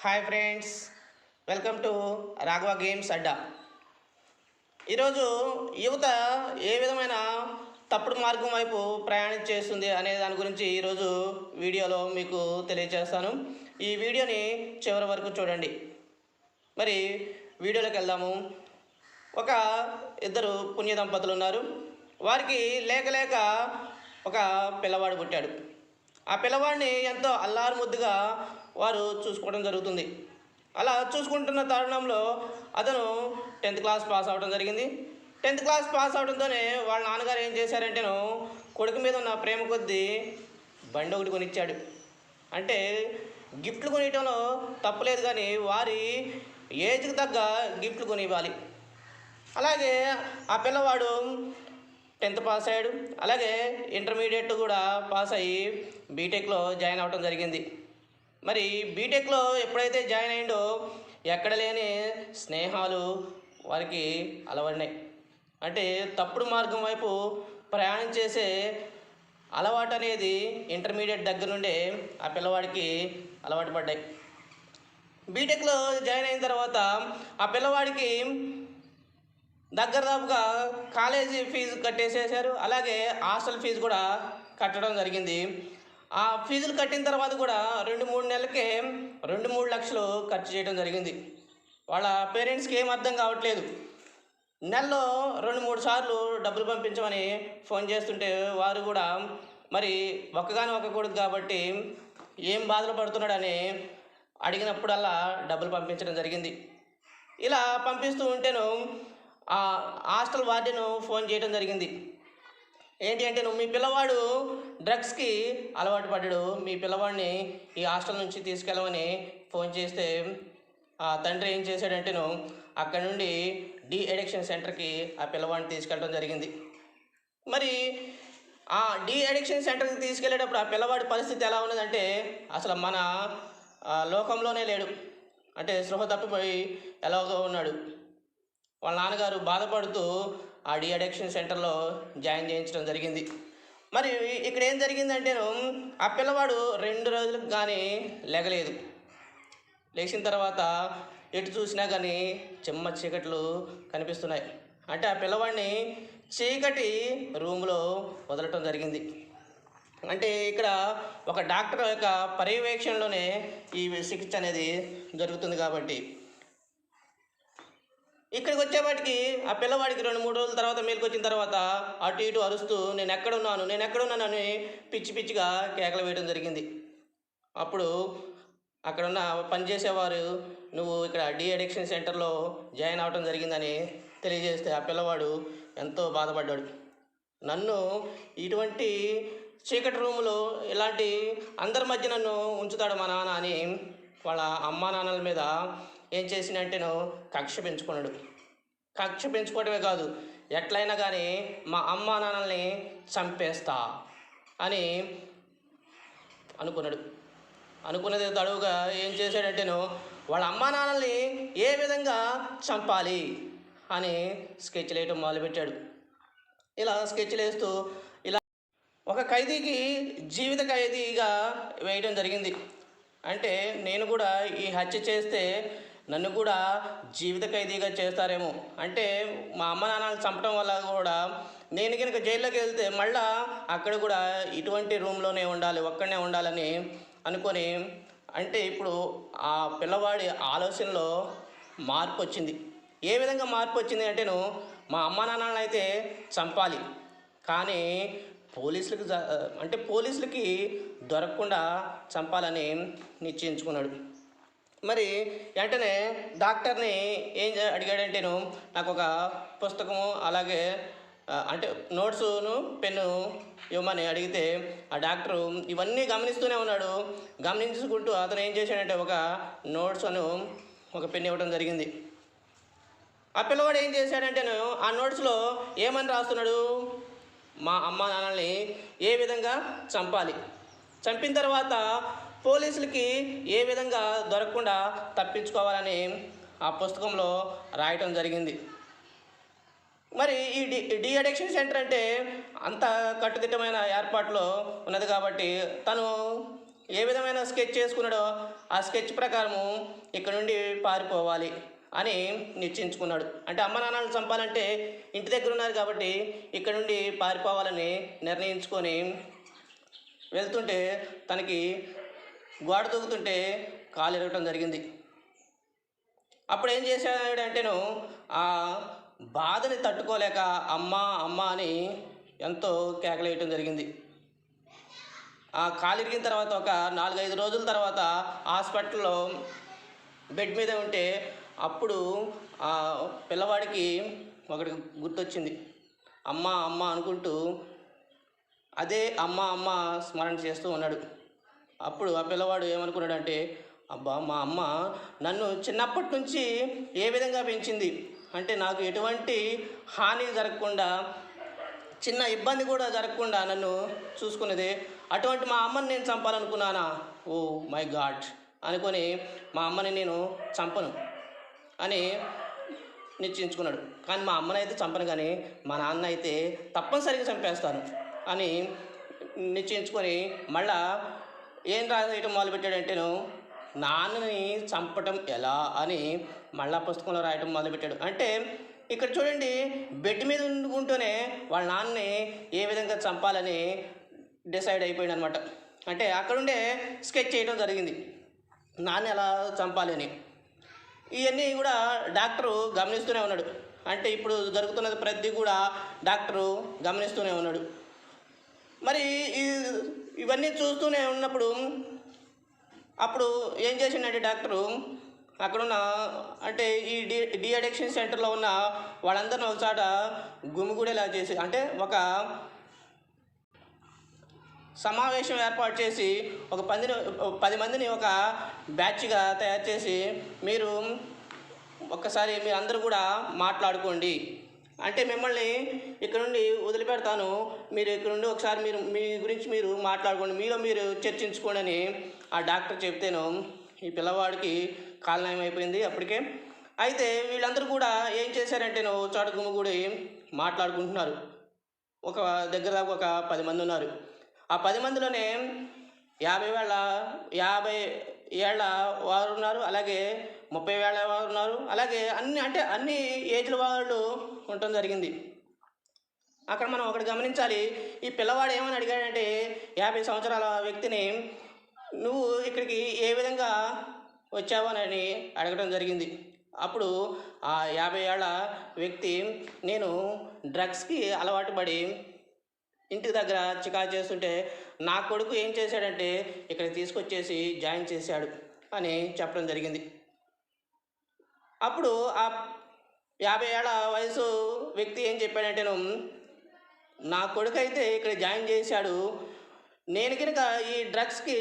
Hi friends welcome to Raghava games అడ్డా ఈరోజు యువత ఏ విధమైన తప్పుడు మార్గం వైపు ప్రయాణం చేస్తుంది అనే దాని గురించి ఈరోజు వీడియోలో మీకు తెలియజేస్తాను ఈ వీడియోని చివరి వరకు చూడండి. మరి వీడియోలోకి వెళ్దాము. ఒక ఇద్దరు పుణ్య దంపతులు ఉన్నారు. వారికి లేక లేక ఒక పిల్లవాడు పుట్టాడు. ఆ పిల్లవాడిని ఎంతో అల్లారు ముద్దుగా వారు చూసుకోవడం జరుగుతుంది. అలా చూసుకుంటున్న తరుణంలో అతను టెన్త్ క్లాస్ పాస్ అవడం జరిగింది. టెన్త్ క్లాస్ పాస్ అవడంతోనే వాళ్ళ నాన్నగారు ఏం చేశారంటేను కొడుకు మీద ఉన్న ప్రేమ కొద్దీ బండి ఒకటి కొనిచ్చాడు. అంటే గిఫ్ట్లు కొనియటంలో తప్పులేదు కానీ వారి ఏజ్కి తగ్గ గిఫ్ట్లు కొనివ్వాలి. అలాగే ఆ పిల్లవాడు టెన్త్ పాస్ అయ్యాడు. అలాగే ఇంటర్మీడియట్ కూడా పాస్ అయ్యి బీటెక్లో జాయిన్ అవ్వడం జరిగింది. మరి బీటెక్లో ఎప్పుడైతే జాయిన్ అయిండో ఎక్కడ లేని స్నేహాలు వారికి అలవడినాయి. అంటే తప్పుడు మార్గం వైపు ప్రయాణం చేసే అలవాటు అనేది ఇంటర్మీడియట్ దగ్గర నుండే ఆ పిల్లవాడికి అలవాటు పడ్డాయి. బీటెక్లో జాయిన్ అయిన తర్వాత ఆ పిల్లవాడికి దగ్గర దాపుగా కాలేజీ ఫీజు కట్టేసేసారు అలాగే హాస్టల్ ఫీజు కూడా కట్టడం జరిగింది. ఆ ఫీజులు కట్టిన తర్వాత కూడా రెండు మూడు నెలలకే రెండు మూడు లక్షలు ఖర్చు చేయడం జరిగింది. వాళ్ళ పేరెంట్స్కి ఏం అర్థం కావట్లేదు. నెలలో రెండు మూడు సార్లు డబ్బులు పంపించమని ఫోన్ చేస్తుంటే వారు కూడా మరి ఒక్కగాని ఒక్క కొడుకు కాబట్టి ఏం బాధలు పడుతున్నాడని అడిగినప్పుడల్లా డబ్బులు పంపించడం జరిగింది. ఇలా పంపిస్తూ ఉంటేను ఆ హాస్టల్ వార్డెను ఫోన్ చేయడం జరిగింది. ఏంటి అంటే నువ్వు మీ పిల్లవాడు డ్రగ్స్కి అలవాటు పడ్డాడు. మీ పిల్లవాడిని ఈ హాస్టల్ నుంచి తీసుకెళ్ళమని ఫోన్ చేస్తే ఆ తండ్రి ఏం చేశాడంటేను అక్కడ నుండి డి అడిక్షన్ సెంటర్కి ఆ పిల్లవాడిని తీసుకెళ్ళడం జరిగింది. మరి ఆ డి అడిక్షన్ సెంటర్కి తీసుకెళ్ళేటప్పుడు ఆ పిల్లవాడి పరిస్థితి ఎలా ఉన్నదంటే అసలు మన లోకంలోనే లేడు. అంటే సృహ తప్పిపోయి ఎలాగో ఉన్నాడు. వాళ్ళ నాన్నగారు బాధపడుతూ ఆ డి అడిక్షన్ సెంటర్లో జాయిన్ చేయించడం జరిగింది. మరి ఇక్కడ ఏం జరిగిందంటేను ఆ పిల్లవాడు రెండు రోజులకు కానీ లెగలేదు. లేచిన తర్వాత ఎటు చూసినా కానీ చెమ్మ చీకట్లు కనిపిస్తున్నాయి. అంటే ఆ పిల్లవాడిని చీకటి రూమ్లో వదలటం జరిగింది. అంటే ఇక్కడ ఒక డాక్టర్ యొక్క పర్యవేక్షణలోనే ఈ చికిత్స అనేది జరుగుతుంది కాబట్టి. ఇక్కడికి వచ్చేవాటికి ఆ పిల్లవాడికి రెండు మూడు రోజుల తర్వాత మేలుకు వచ్చిన తర్వాత అటు ఇటు అరుస్తూ నేను ఎక్కడున్నాను నేను ఎక్కడున్నానని పిచ్చి పిచ్చిగా కేకలు వేయడం జరిగింది. అప్పుడు అక్కడున్న పనిచేసేవారు నువ్వు ఇక్కడ డి అడిక్షన్ సెంటర్లో జాయిన్ అవ్వడం జరిగిందని తెలియజేస్తే ఆ పిల్లవాడు ఎంతో బాధపడ్డాడు. నన్ను ఇటువంటి చీకటి రూములో ఇలాంటి అందరి మధ్య నన్ను ఉంచుతాడు మా నాన్న అని వాళ్ళ అమ్మా నాన్నల మీద ఏం చేసినంటేను కక్ష పెంచుకున్నాడు. కక్ష పెంచుకోవడమే కాదు ఎట్లయినా కానీ మా అమ్మ నాన్నల్ని చంపేస్తా అని అనుకున్నాడు. అనుకున్నది తడువుగా ఏం చేశాడంటేను వాళ్ళ అమ్మా నాన్నల్ని ఏ విధంగా చంపాలి అని స్కెచ్లు వేయటం మొదలుపెట్టాడు. ఇలా స్కెచ్లు వేస్తూ ఇలా ఒక ఖైదీకి జీవిత ఖైదీగా వేయడం జరిగింది. అంటే నేను కూడా ఈ హత్య చేస్తే నన్ను కూడా జీవిత ఖైదీగా చేస్తారేమో. అంటే మా అమ్మ నాన్నలు చంపడం వల్ల కూడా నేను కనుక జైల్లోకి వెళ్తే మళ్ళా అక్కడ కూడా ఇటువంటి రూమ్లోనే ఉండాలి ఒక్కడనే ఉండాలని అనుకొని అంటే ఇప్పుడు ఆ పిల్లవాడి ఆలోచనలో మార్పు వచ్చింది. ఏ విధంగా మార్పు వచ్చింది అంటేను మా అమ్మ నాన్నలను అయితే చంపాలి. కానీ పోలీసులకు అంటే పోలీసులకి దొరకకుండా చంపాలని నిశ్చయించుకున్నాడు. మరి వెంటనే డాక్టర్ని ఏం అడిగాడంటే అడిగాడంటేను నాకు ఒక పుస్తకము అలాగే అంటే నోట్సును పెన్ను ఇవ్వమని అడిగితే ఆ డాక్టరు ఇవన్నీ గమనిస్తూనే ఉన్నాడు. గమనించుకుంటూ అతను ఏం చేశాడంటే ఒక నోట్స్ అను ఒక పెన్ ఇవ్వడం జరిగింది. ఆ పిల్లవాడు ఏం చేశాడంటేను ఆ నోట్స్లో ఏమని రాస్తున్నాడు? మా అమ్మ నాన్నల్ని ఏ విధంగా చంపాలి? చంపిన తర్వాత పోలీసులకి ఏ విధంగా దొరకకుండా తప్పించుకోవాలని ఆ పుస్తకంలో రాయటం జరిగింది. మరి ఈ డి డి అడిక్షన్ సెంటర్ అంటే అంత కట్టుదిట్టమైన ఏర్పాట్లో ఉన్నది కాబట్టి తను ఏ విధమైన స్కెచ్ చేసుకున్నాడో ఆ స్కెచ్ ప్రకారము ఇక్కడ నుండి పారిపోవాలి అని నిశ్చయించుకున్నాడు. అంటే అమ్మ నాన్నలు చంపాలంటే ఇంటి దగ్గర ఉన్నారు కాబట్టి ఇక్కడ నుండి పారిపోవాలని నిర్ణయించుకొని వెళ్తుంటే తనకి గోడ దూకుతుంటే కాలు ఎరగటం జరిగింది. అప్పుడు ఏం చేశాడంటేను ఆ బాధని తట్టుకోలేక అమ్మ అమ్మ అని ఎంతో కేకలేయటం జరిగింది. ఆ కాలు ఇరిగిన తర్వాత ఒక నాలుగైదు రోజుల తర్వాత హాస్పిటల్లో బెడ్ మీద ఉంటే అప్పుడు ఆ పిల్లవాడికి ఒకటి గుర్తొచ్చింది. అమ్మ అమ్మ అనుకుంటూ అదే అమ్మ అమ్మ స్మరణ చేస్తూ ఉన్నాడు. అప్పుడు ఆ పిల్లవాడు ఏమనుకున్నాడంటే అబ్బా మా అమ్మ నన్ను చిన్నప్పటి నుంచి ఏ విధంగా పెంచింది? అంటే నాకు ఎటువంటి హాని జరగకుండా చిన్న ఇబ్బంది కూడా జరగకుండా నన్ను చూసుకున్నది. అటువంటి మా అమ్మని నేను చంపాలనుకున్నానా? ఓ మై గాడ్ అనుకొని మా అమ్మని నేను చంపను అని నిశ్చయించుకున్నాడు. కానీ మా అమ్మని అయితే చంపను కానీ మా నాన్న అయితే తప్పనిసరిగా చంపేస్తాను అని నిశ్చయించుకొని మళ్ళా ఏం రాయటం మొదలుపెట్టాడంటేను నాన్నని చంపటం ఎలా? అని మళ్ళా పుస్తకంలో రాయటం మొదలుపెట్టాడు అంటే ఇక్కడ చూడండి బెడ్ మీద ఉండుకుంటూనే వాళ్ళ నాన్నని ఏ విధంగా చంపాలని డిసైడ్ అయిపోయాడు అనమాట అంటే అక్కడుండే స్కెచ్ చేయడం జరిగింది. నాన్న ఎలా చంపాలి అని? ఇవన్నీ కూడా డాక్టరు గమనిస్తూనే ఉన్నాడు. అంటే ఇప్పుడు జరుగుతున్నది ప్రతి కూడా డాక్టరు గమనిస్తూనే ఉన్నాడు. మరి ఈ- ఇవన్నీ చూస్తూనే ఉన్నప్పుడు అప్పుడు ఏం చేసిండంటే డాక్టరు అక్కడున్న అంటే ఈ డి డి అడిక్షన్ సెంటర్లో ఉన్న వాళ్ళందరిని ఒకసాట గుమిగూడేలా చేసి అంటే ఒక సమావేశం ఏర్పాటు చేసి ఒక పందిని పది మందిని ఒక బ్యాచ్గా తయారు చేసి మీరు ఒక్కసారి మీరు అందరూ కూడా మాట్లాడుకోండి. అంటే మిమ్మల్ని ఇక్కడ నుండి వదిలిపెడతాను. మీరు ఇక్కడ నుండి ఒకసారి మీరు మీ గురించి మీరు మాట్లాడుకోండి. మీలో మీరు చర్చించుకోండి అని ఆ డాక్టర్ చెప్తేను ఈ పిల్లవాడికి కాలనయం అయిపోయింది అప్పటికే. అయితే వీళ్ళందరూ కూడా ఏం చేశారంటే నువ్వు చోట గుమ్మగూడి మాట్లాడుకుంటున్నారు. ఒక దగ్గర ఒక పది మంది ఉన్నారు. ఆ పది మందిలోనే యాభై వేల యాభై ఏళ్ళ వారు ఉన్నారు. అలాగే ముప్పై వేల వారు ఉన్నారు. అలాగే అన్ని అంటే అన్ని ఏజ్ల వాళ్ళు ఉండటం జరిగింది. అక్కడ మనం ఒకటి గమనించాలి ఈ పిల్లవాడు ఏమని అడిగాడంటే యాభై సంవత్సరాల వ్యక్తిని నువ్వు ఇక్కడికి ఏ విధంగా వచ్చావనని అడగడం జరిగింది. అప్పుడు ఆ యాభై ఏళ్ళ వ్యక్తి నేను డ్రగ్స్కి అలవాటు పడి ఇంటి దగ్గర చికా చేస్తుంటే నా కొడుకు ఏం చేశాడంటే ఇక్కడ తీసుకొచ్చేసి జాయిన్ చేశాడు అని చెప్పడం జరిగింది. అప్పుడు ఆ యాభై ఏళ్ళ వయసు వ్యక్తి ఏం చెప్పాడంటే నా కొడుకైతే ఇక్కడ జాయిన్ చేశాడు. నేను కనుక ఈ డ్రగ్స్కి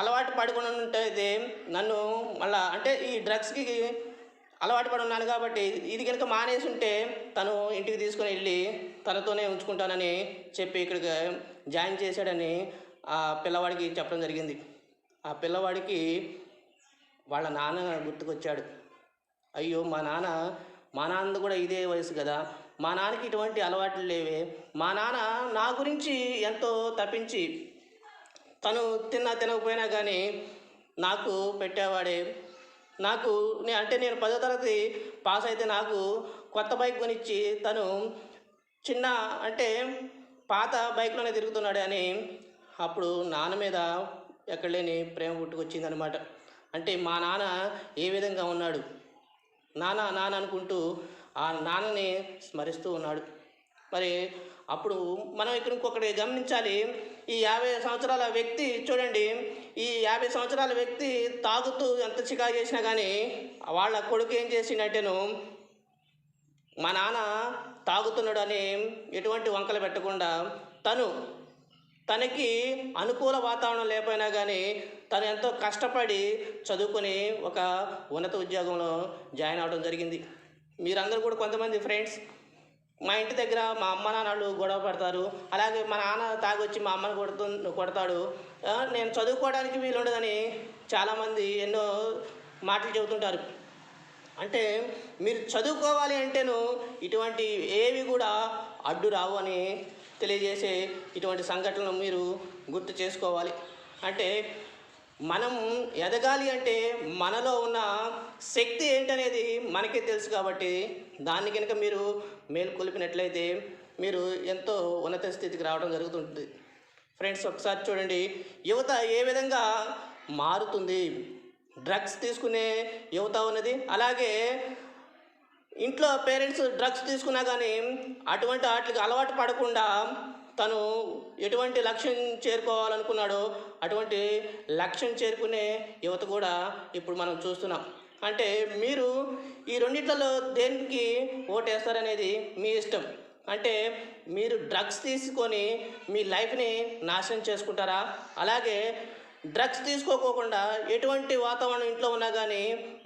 అలవాటు పడుకుని ఉంటైతే నన్ను మళ్ళా అంటే ఈ డ్రగ్స్కి అలవాటు పడి ఉన్నాను కాబట్టి ఇది కనుక మానేసి ఉంటే తను ఇంటికి తీసుకొని వెళ్ళి తనతోనే ఉంచుకుంటానని చెప్పి ఇక్కడికి జాయిన్ చేశాడని ఆ పిల్లవాడికి చెప్పడం జరిగింది. ఆ పిల్లవాడికి వాళ్ళ నాన్న గుర్తుకొచ్చాడు. అయ్యో మా నాన్న మా నాన్న కూడా ఇదే వయసు కదా. మా నాన్నకి ఇటువంటి అలవాట్లు లేవే. మా నాన్న నా గురించి ఎంతో తప్పించి తను తిన్నా తినకపోయినా కానీ నాకు పెట్టేవాడే. నాకు నే అంటే నేను పదో తరగతి పాస్ అయితే నాకు కొత్త బైక్ కొనిచ్చి తను చిన్న అంటే పాత బైక్లోనే తిరుగుతున్నాడు అని అప్పుడు నాన్న మీద ఎక్కడలేని ప్రేమ పుట్టుకొచ్చిందనమాట అంటే మా నాన్న ఏ విధంగా ఉన్నాడు? నానా నాన్న అనుకుంటూ ఆ నాన్నని స్మరిస్తూ ఉన్నాడు. మరి అప్పుడు మనం ఇక్కడ ఇంకొకటి గమనించాలి. ఈ యాభై సంవత్సరాల వ్యక్తి చూడండి. ఈ యాభై సంవత్సరాల వ్యక్తి తాగుతూ ఎంత చికా చేసినా కానీ వాళ్ళ కొడుకు ఏం చేసిండంటేను మా నాన్న తాగుతున్నాడు అని ఎటువంటి వంకలు పెట్టకుండా తను తనకి అనుకూల వాతావరణం లేకపోయినా కానీ తను ఎంతో కష్టపడి చదువుకుని ఒక ఉన్నత ఉద్యోగంలో జాయిన్ అవడం జరిగింది. మీరందరూ కూడా కొంతమంది ఫ్రెండ్స్ మా ఇంటి దగ్గర మా అమ్మ నాన్నలు గొడవ పడతారు. అలాగే మా నాన్న తాగొచ్చి మా అమ్మను కొడుతూ కొడతాడు. నేను చదువుకోవడానికి వీలుండదని చాలామంది ఎన్నో మాటలు చెబుతుంటారు. అంటే మీరు చదువుకోవాలి అంటేను ఇటువంటి ఏవి కూడా అడ్డు రావు అని తెలియజేసే ఇటువంటి సంఘటనలు మీరు గుర్తు చేసుకోవాలి. అంటే మనం ఎదగాలి అంటే మనలో ఉన్న శక్తి ఏంటనేది మనకే తెలుసు కాబట్టి దాన్ని కనుక మీరు మేలుకొల్పినట్లయితే మీరు ఎంతో ఉన్నత స్థితికి రావడం జరుగుతుంది ఫ్రెండ్స్ ఒకసారి చూడండి. యువత ఏ విధంగా మారుతుంది? డ్రగ్స్ తీసుకునే యువత ఉన్నది. అలాగే ఇంట్లో పేరెంట్స్ డ్రగ్స్ తీసుకున్నా కానీ అటువంటి వాటికి అలవాటు పడకుండా తను ఎటువంటి లక్ష్యం చేరుకోవాలనుకున్నాడో అటువంటి లక్ష్యం చేరుకునే యువత కూడా ఇప్పుడు మనం చూస్తున్నాం. అంటే మీరు ఈ రెండిట్లలో దేనికి ఓటేస్తారనేది మీ ఇష్టం. అంటే మీరు డ్రగ్స్ తీసుకొని మీ లైఫ్ని నాశనం చేసుకుంటారా? అలాగే డ్రగ్స్ తీసుకోకోకుండా ఎటువంటి వాతావరణం ఇంట్లో ఉన్నా కానీ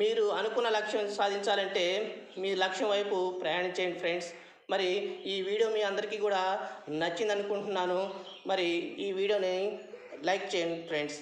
మీరు అనుకున్న లక్ష్యం సాధించాలంటే మీ లక్ష్యం వైపు ప్రయాణించేయండి ఫ్రెండ్స్. మరి ఈ వీడియో మీ అందరికీ కూడా నచ్చింది అనుకుంటున్నాను మరి ఈ వీడియోని లైక్ చేయండి ఫ్రెండ్స్.